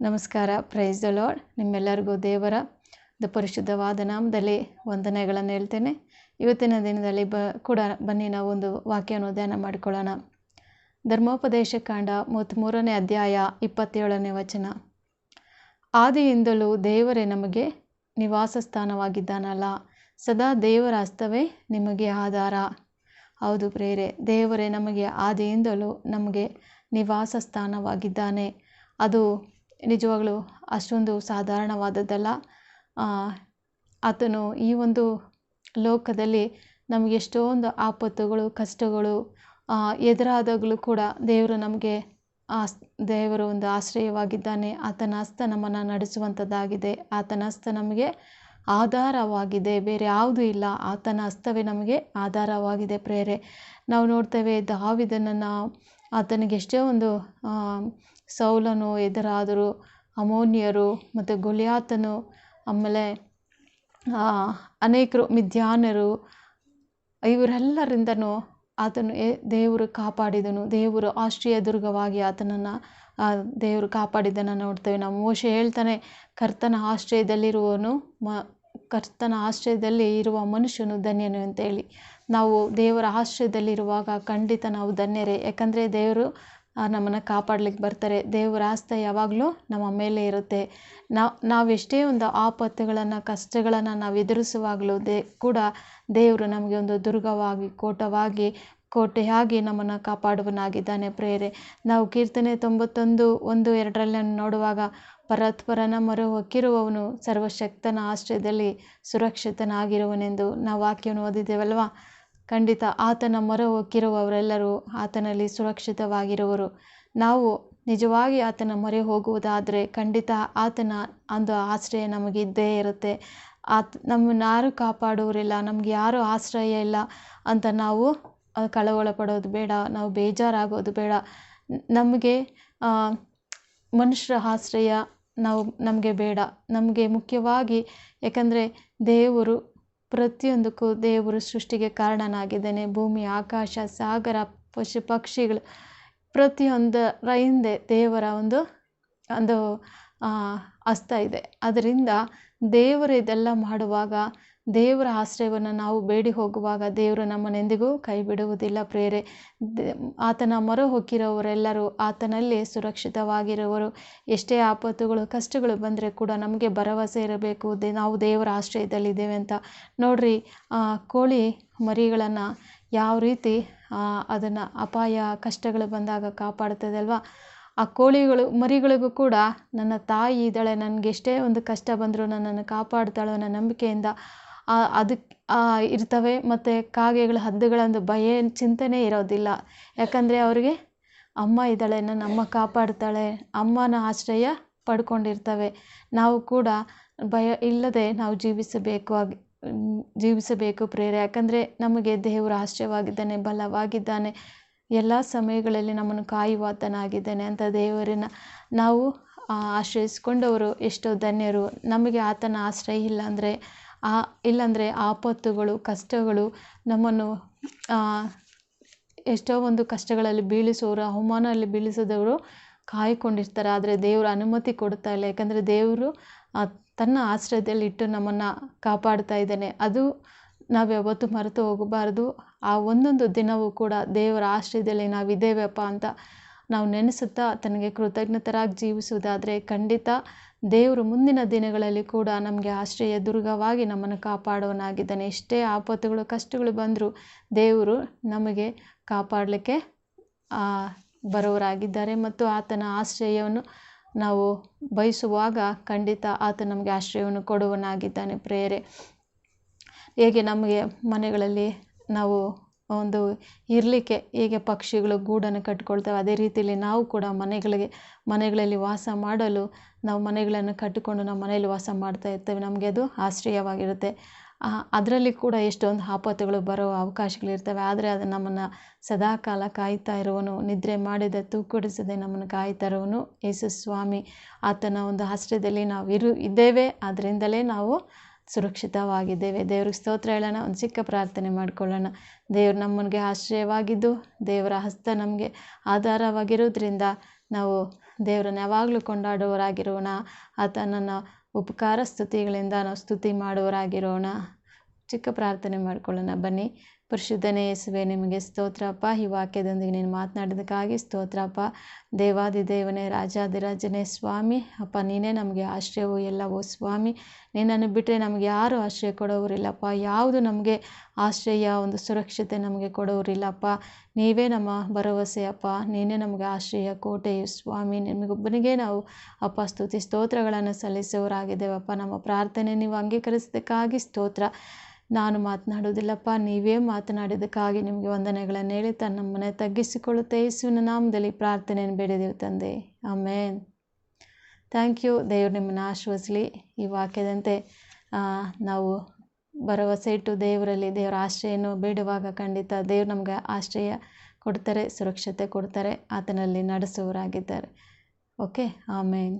ನಮಸ್ಕಾರ. Praise the lord ನಿಮ್ಮೆಲ್ಲರಿಗೂ ದೇವರ ದ ಪರಿಶುದ್ಧವಾದ ನಾಮದಲ್ಲಿ ವಂದನೆಗಳನ್ನು ಹೇಳ್ತೇನೆ. ಇವತ್ತಿನ ದಿನದಲ್ಲಿ ಬ ಕೂಡ ಬನ್ನಿ ನಾವು ಒಂದು ವಾಕ್ಯವನ್ನು ಧ್ಯಾನ ಮಾಡಿಕೊಳ್ಳೋಣ. ಧರ್ಮೋಪದೇಶ ಕಾಂಡ ಮೂವತ್ತ್ಮೂರನೇ ಅಧ್ಯಾಯ ಇಪ್ಪತ್ತೇಳನೇ ವಚನ. ಆದಿಯಿಂದಲೂ ದೇವರೇ ನಮಗೆ ನಿವಾಸ ಸ್ಥಾನವಾಗಿದ್ದಾನಲ್ಲ ಸದಾ ದೇವರ ಹಸ್ತವೇ ನಿಮಗೆ ಆಧಾರ. ಹೌದು ಪ್ರೇರೆ ದೇವರೇ ನಮಗೆ ಆದಿಯಿಂದಲೂ ನಮಗೆ ನಿವಾಸ ಸ್ಥಾನವಾಗಿದ್ದಾನೆ ಅದು ನಿಜವಾಗಲೂ ಅಷ್ಟೊಂದು ಸಾಧಾರಣವಾದದ್ದಲ್ಲ. ಆತನು ಈ ಒಂದು ಲೋಕದಲ್ಲಿ ನಮಗೆ ಎಷ್ಟೊಂದು ಆಪತ್ತುಗಳು, ಕಷ್ಟಗಳು ಎದುರಾದಾಗಲೂ ಕೂಡ ದೇವರು ನಮಗೆ ಆಸ್, ದೇವರ ಒಂದು ಆಶ್ರಯವಾಗಿದ್ದಾನೆ. ಆತನ ಹಸ್ತ ನಮ್ಮನ್ನು ನಡೆಸುವಂಥದ್ದಾಗಿದೆ. ಆತನ ಹಸ್ತ ನಮಗೆ ಆಧಾರವಾಗಿದೆ. ಬೇರೆ ಯಾವುದೂ ಇಲ್ಲ. ಆತನ ಹಸ್ತವೇ ನಮಗೆ ಆಧಾರವಾಗಿದೆ ಪ್ರೇರೆ. ನಾವು ನೋಡ್ತೇವೆ ದಾವಿದನನ್ನು ಆತನಿಗೆ ಎಷ್ಟೇ ಒಂದು ಸೌಲನು, ಎದುರಾದರು, ಅಮೋನಿಯರು ಮತ್ತು ಗೊಲಿಯಾತನು, ಆಮೇಲೆ ಅನೇಕರು ಮಿಧ್ಯಾನರು ಇವರೆಲ್ಲರಿಂದನೂ ಆತನು ಏ ದೇವರು ಕಾಪಾಡಿದನು. ದೇವರು ಆಶ್ರಯ ದುರ್ಗವಾಗಿ ಆತನನ್ನು ದೇವರು ಕಾಪಾಡಿದ್ದನ್ನು ನೋಡ್ತೇವೆ. ನಾವು ಮೋಶೆ ಹೇಳ್ತಾನೆ, ಕರ್ತನ ಆಶ್ರಯದಲ್ಲಿರುವವನು ಮ ಕರ್ತನ ಆಶ್ರಯದಲ್ಲಿ ಇರುವ ಮನುಷ್ಯನು ಧನ್ಯನು ಅಂತೇಳಿ ನಾವು ದೇವರ ಆಶ್ರಯದಲ್ಲಿರುವಾಗ ಖಂಡಿತ ನಾವು ಧನ್ಯರೇ. ಯಾಕಂದರೆ ದೇವರು ನಮ್ಮನ್ನು ಕಾಪಾಡ್ಲಿಕ್ಕೆ ಬರ್ತಾರೆ. ದೇವರ ಆಸ್ತ ಯಾವಾಗಲೂ ನಮ್ಮ ಮೇಲೆ ಇರುತ್ತೆ. ನಾವು ನಾವೆಷ್ಟೇ ಒಂದು ಆಪತ್ತುಗಳನ್ನು, ಕಷ್ಟಗಳನ್ನು ನಾವು ಎದುರಿಸುವಾಗಲೂ ದೇ, ಕೂಡ ದೇವರು ನಮಗೆ ಒಂದು ದುರ್ಗವಾಗಿ, ಕೋಟವಾಗಿ, ಕೋಟೆಯಾಗಿ ನಮ್ಮನ್ನು ಕಾಪಾಡುವನಾಗಿದ್ದಾನೆ ಪ್ರೇರೆ ನಾವು ಕೀರ್ತನೆ ತೊಂಬತ್ತೊಂದು, ಒಂದು, ಎರಡರಲ್ಲಿ ನೋಡುವಾಗ ಪರತ್ಪರನ ಮೊರೆ ಹೊಕ್ಕಿರುವವನು ಸರ್ವಶಕ್ತನ ಆಶ್ರಯದಲ್ಲಿ ಸುರಕ್ಷಿತನಾಗಿರುವನೆಂದು ನಾವು ವಾಕ್ಯವನ್ನು ಓದಿದ್ದೇವಲ್ವಾ? ಖಂಡಿತ ಆತನ ಮೊರೆ ಹೊಕ್ಕಿರುವವರೆಲ್ಲರೂ ಆತನಲ್ಲಿ ಸುರಕ್ಷಿತವಾಗಿರುವರು. ನಾವು ನಿಜವಾಗಿ ಆತನ ಮೊರೆ ಹೋಗುವುದಾದರೆ ಖಂಡಿತ ಆತನ ಒಂದು ಆಶ್ರಯ ನಮಗಿದ್ದೇ ಇರುತ್ತೆ. ಆತ, ನಮ್ಮನ್ನು ಯಾರು ಕಾಪಾಡುವರಿಲ್ಲ, ನಮ್ಗೆ ಯಾರು ಆಶ್ರಯ ಇಲ್ಲ ಅಂತ ನಾವು ಕಳವಳ ಪಡೋದು ಬೇಡ, ನಾವು ಬೇಜಾರಾಗೋದು ಬೇಡ. ನಮಗೆ ಮನುಷ್ಯರ ಆಶ್ರಯ ನಾವು ನಮಗೆ ಬೇಡ. ನಮಗೆ ಮುಖ್ಯವಾಗಿ ಯಾಕಂದರೆ ದೇವರು ಪ್ರತಿಯೊಂದಕ್ಕೂ ದೇವರು ಸೃಷ್ಟಿಗೆ ಕಾರಣನಾಗಿದ್ದಾನೆ. ಭೂಮಿ, ಆಕಾಶ, ಸಾಗರ, ಪಶು, ಪಕ್ಷಿಗಳು ಪ್ರತಿಯೊಂದರ ಹಿಂದೆ ದೇವರ ಒಂದು ಒಂದು ಹಸ್ತ ಇದೆ. ಅದರಿಂದ ದೇವರು ಇದೆಲ್ಲ ಮಾಡುವಾಗ ದೇವರ ಆಶ್ರಯವನ್ನು ನಾವು ಬೇಡಿ ಹೋಗುವಾಗ ದೇವರು ನಮ್ಮನ್ನೆಂದಿಗೂ ಕೈ ಬಿಡುವುದಿಲ್ಲ ಪ್ರೇರೆ ಆತನ ಮೊರೆ ಹೊಕ್ಕಿರೋವರೆಲ್ಲರೂ ಆತನಲ್ಲಿ ಸುರಕ್ಷಿತವಾಗಿರುವರು. ಎಷ್ಟೇ ಆಪತ್ತುಗಳು, ಕಷ್ಟಗಳು ಬಂದರೆ ಕೂಡ ನಮಗೆ ಭರವಸೆ ಇರಬೇಕು. ದೇ, ನಾವು ದೇವರ ಆಶ್ರಯದಲ್ಲಿದ್ದೇವೆ ಅಂತ. ನೋಡ್ರಿ ಕೋಳಿ ಮರಿಗಳನ್ನು ಯಾವ ರೀತಿ ಅದನ್ನು ಅಪಾಯ ಕಷ್ಟಗಳು ಬಂದಾಗ ಕಾಪಾಡ್ತದೆ ಅಲ್ವಾ? ಆ ಕೋಳಿಗಳು, ಮರಿಗಳಿಗೂ ಕೂಡ ನನ್ನ ತಾಯಿ ಇದ್ದಾಳೆ. ನನಗೆ ಎಷ್ಟೇ ಒಂದು ಕಷ್ಟ ಬಂದರೂ ನನ್ನನ್ನು ಕಾಪಾಡ್ತಾಳೋ ಅನ್ನೋ ನಂಬಿಕೆಯಿಂದ ಅದಕ್ಕೆ ಇರ್ತವೆ ಮತ್ತು ಕಾಗೆಗಳು ಹದ್ದುಗಳಂದು ಭಯ ಚಿಂತನೆ ಇರೋದಿಲ್ಲ. ಯಾಕಂದರೆ ಅವರಿಗೆ ಅಮ್ಮ ಇದ್ದಾಳೆ, ನನ್ನ ಅಮ್ಮ ಕಾಪಾಡ್ತಾಳೆ, ಅಮ್ಮನ ಆಶ್ರಯ ಪಡ್ಕೊಂಡಿರ್ತವೆ. ನಾವು ಕೂಡ ಭಯ ಇಲ್ಲದೆ ನಾವು ಜೀವಿಸಬೇಕು ಜೀವಿಸಬೇಕು ಪ್ರೇರೆ. ಯಾಕಂದರೆ ನಮಗೆ ದೇವರು ಆಶ್ರಯವಾಗಿದ್ದಾನೆ, ಬಲವಾಗಿದ್ದಾನೆ, ಎಲ್ಲ ಸಮಯಗಳಲ್ಲಿ ನಮ್ಮನ್ನು ಕಾಯುವಾತನಾಗಿದ್ದಾನೆ ಅಂತ ದೇವರನ್ನ ನಾವು ಆಶ್ರಯಿಸಿಕೊಂಡವರು ಎಷ್ಟೋ ಧನ್ಯರು. ನಮಗೆ ಆತನ ಆಶ್ರಯ ಇಲ್ಲ ಅಂದರೆ ಆ, ಇಲ್ಲಾಂದರೆ ಆಪತ್ತುಗಳು, ಕಷ್ಟಗಳು ನಮ್ಮನ್ನು ಎಷ್ಟೋ ಒಂದು ಕಷ್ಟಗಳಲ್ಲಿ ಬೀಳಿಸೋರು, ಅವಮಾನದಲ್ಲಿ ಬೀಳಿಸಿದವರು ಕಾಯ್ಕೊಂಡಿರ್ತಾರೆ. ಆದರೆ ದೇವರು ಅನುಮತಿ ಕೊಡ್ತಾ ಇಲ್ಲ. ಯಾಕಂದರೆ ದೇವರು ತನ್ನ ಆಶ್ರಯದಲ್ಲಿ ಇಟ್ಟು ನಮ್ಮನ್ನು ಕಾಪಾಡ್ತಾ ಇದ್ದಾನೆ. ಅದು ನಾವು ಯಾವತ್ತೂ ಮರೆತು ಹೋಗಬಾರ್ದು. ಆ ಒಂದೊಂದು ದಿನವೂ ಕೂಡ ದೇವರ ಆಶ್ರಯದಲ್ಲಿ ನಾವು ನಾವಿದ್ದೇವಪ್ಪ ಅಂತ ನಾವು ನೆನೆಸುತ್ತಾ ತನಗೆ ಕೃತಜ್ಞತರಾಗಿ ಜೀವಿಸುವುದಾದರೆ ಖಂಡಿತ ದೇವರು ಮುಂದಿನ ದಿನಗಳಲ್ಲಿ ಕೂಡ ನಮಗೆ ಆಶ್ರಯ ದುರ್ಗವಾಗಿ ನಮ್ಮನ್ನು ಕಾಪಾಡುವನಾಗಿದ್ದಾನೆ ಎಷ್ಟೇ ಆಪತ್ತುಗಳು, ಕಷ್ಟಗಳು ಬಂದರೂ ದೇವರು ನಮಗೆ ಕಾಪಾಡಲಿಕ್ಕೆ ಬರೋರಾಗಿದ್ದಾರೆ ಮತ್ತು ಆತನ ಆಶ್ರಯವನ್ನು ನಾವು ಬಯಸುವಾಗ ಖಂಡಿತ ಆತ ನಮಗೆ ಆಶ್ರಯವನ್ನು ಕೊಡುವನಾಗಿದ್ದಾನೆ ಪ್ರೇರೆ ಹೇಗೆ ನಮಗೆ ಮನೆಗಳಲ್ಲಿ ನಾವು ಒಂದು ಇರಲಿಕ್ಕೆ ಹೇಗೆ ಪಕ್ಷಿಗಳು ಗೂಡನ್ನು ಕಟ್ಕೊಳ್ತೇವೆ ಅದೇ ರೀತಿಯಲ್ಲಿ ನಾವು ಕೂಡ ಮನೆಗಳಿಗೆ, ಮನೆಗಳಲ್ಲಿ ವಾಸ ಮಾಡಲು ನಾವು ಮನೆಗಳನ್ನು ಕಟ್ಟಿಕೊಂಡು ನಾವು ಮನೆಯಲ್ಲಿ ವಾಸ ಮಾಡ್ತಾ ಇರ್ತೇವೆ. ನಮಗೆ ಅದು ಆಶ್ರಯವಾಗಿರುತ್ತೆ. ಅದರಲ್ಲಿ ಕೂಡ ಎಷ್ಟೊಂದು ಆಪತ್ತುಗಳು ಬರೋ ಅವಕಾಶಗಳಿರ್ತವೆ. ಆದರೆ ಅದು ನಮ್ಮನ್ನು ಸದಾಕಾಲ ಕಾಯ್ತಾ ಇರುವನು, ನಿದ್ರೆ ಮಾಡಿದ ತೂಕಡಿಸದೆ ನಮ್ಮನ್ನು ಕಾಯ್ತಾ ಇರುವನು ಯೇಸು ಸ್ವಾಮಿ. ಆತನ ಒಂದು ಆಶ್ರಯದಲ್ಲಿ ನಾವು ಇರು, ಇದ್ದೇವೆ. ಅದರಿಂದಲೇ ನಾವು ಸುರಕ್ಷಿತವಾಗಿದ್ದೇವೆ. ದೇವ್ರಿಗೆ ಸ್ತೋತ್ರ ಹೇಳೋಣ, ಒಂದು ಚಿಕ್ಕ ಪ್ರಾರ್ಥನೆ ಮಾಡಿಕೊಳ್ಳೋಣ. ದೇವ್ರು ನಮ್ಮನಿಗೆ ಆಶ್ರಯವಾಗಿದ್ದು, ದೇವರ ಹಸ್ತ ನಮಗೆ ಆಧಾರವಾಗಿರೋದ್ರಿಂದ ನಾವು ದೇವರನ್ನು ಯಾವಾಗಲೂ ಕೊಂಡಾಡುವವರಾಗಿರೋಣ. ಆತನನ್ನು ಉಪಕಾರ ಸ್ತುತಿಗಳಿಂದ ನಾವು ಸ್ತುತಿ ಮಾಡುವರಾಗಿರೋಣ ಚಿಕ್ಕ ಪ್ರಾರ್ಥನೆ ಮಾಡ್ಕೊಳ್ಳೋಣ ಬನ್ನಿ. ಪರಿಶುದ್ಧನೇ ಯೇಸುವೆ, ನಿಮಗೆ ಸ್ತೋತ್ರಪ್ಪ. ಈ ವಾಕ್ಯದೊಂದಿಗೆ ನೀನು ಮಾತನಾಡೋದಕ್ಕಾಗಿ ಸ್ತೋತ್ರಪ್ಪ. ದೇವಾದಿ ದೇವನೇ ರಾಜಾದಿರಾಜನೇ ಸ್ವಾಮಿ. ಅಪ್ಪ, ನೀನೇ ನಮಗೆ ಆಶ್ರಯವು ಎಲ್ಲವೋ ಸ್ವಾಮಿ. ನಿನ್ನನ್ನು ಬಿಟ್ಟರೆ ನಮಗೆ ಯಾರು ಆಶ್ರಯ ಕೊಡೋರಿಲ್ಲಪ್ಪ? ಯಾವುದು ನಮಗೆ ಆಶ್ರಯ? ಒಂದು ಸುರಕ್ಷತೆ ನಮಗೆ ಕೊಡೋರಿಲ್ಲಪ್ಪ. ನೀವೇ ನಮ್ಮ ಭರವಸೆ ಅಪ್ಪ. ನೀನೇ ನಮಗೆ ಆಶ್ರಯ ಕೋಟೆಯು ಸ್ವಾಮಿ. ನಿಮಗೊಬ್ಬನಿಗೆ ನಾವು ಅಪ್ಪ, ಸ್ತುತಿ ಸ್ತೋತ್ರಗಳನ್ನು ಸಲ್ಲಿಸೋರಾಗಿದ್ದೇವಪ್ಪ ನಮ್ಮ ಪ್ರಾರ್ಥನೆ ನೀವು ಅಂಗೀಕರಿಸಿದ್ದಕ್ಕಾಗಿ ಸ್ತೋತ್ರ. ನಾನು ಮಾತನಾಡೋದಿಲ್ಲಪ್ಪ ನೀವೇ ಮಾತನಾಡಿದ್ದಕ್ಕಾಗಿ ನಿಮಗೆ ವಂದನೆಗಳನ್ನು ಹೇಳಿ ತನ್ನ ನಮ್ಮನೆ ತಗ್ಗಿಸಿಕೊಳ್ಳುತ್ತೆ. ಯೇಸುವಿನ ನಾಮದಲ್ಲಿ ಪ್ರಾರ್ಥನೆಯನ್ನು ಬೇಡಿದೆವು ತಂದೆ. ಆಮೇನ್. Thank you. ದೇವ್ರು ನಿಮ್ಮನ್ನು ಆಶ್ವಸಲಿ ಈ ವಾಕ್ಯದಂತೆ ನಾವು ಭರವಸೆ ಇಟ್ಟು ದೇವರಲ್ಲಿ ದೇವರ ಆಶ್ರಯನ್ನು ಬೇಡುವಾಗ ಖಂಡಿತ ದೇವ್ರು ನಮಗೆ ಆಶ್ರಯ ಕೊಡ್ತಾರೆ, ಸುರಕ್ಷತೆ ಕೊಡ್ತಾರೆ, ಆತನಲ್ಲಿ ನಡೆಸುವವರಾಗಿದ್ದಾರೆ. ಓಕೆ, ಆಮೇನ್.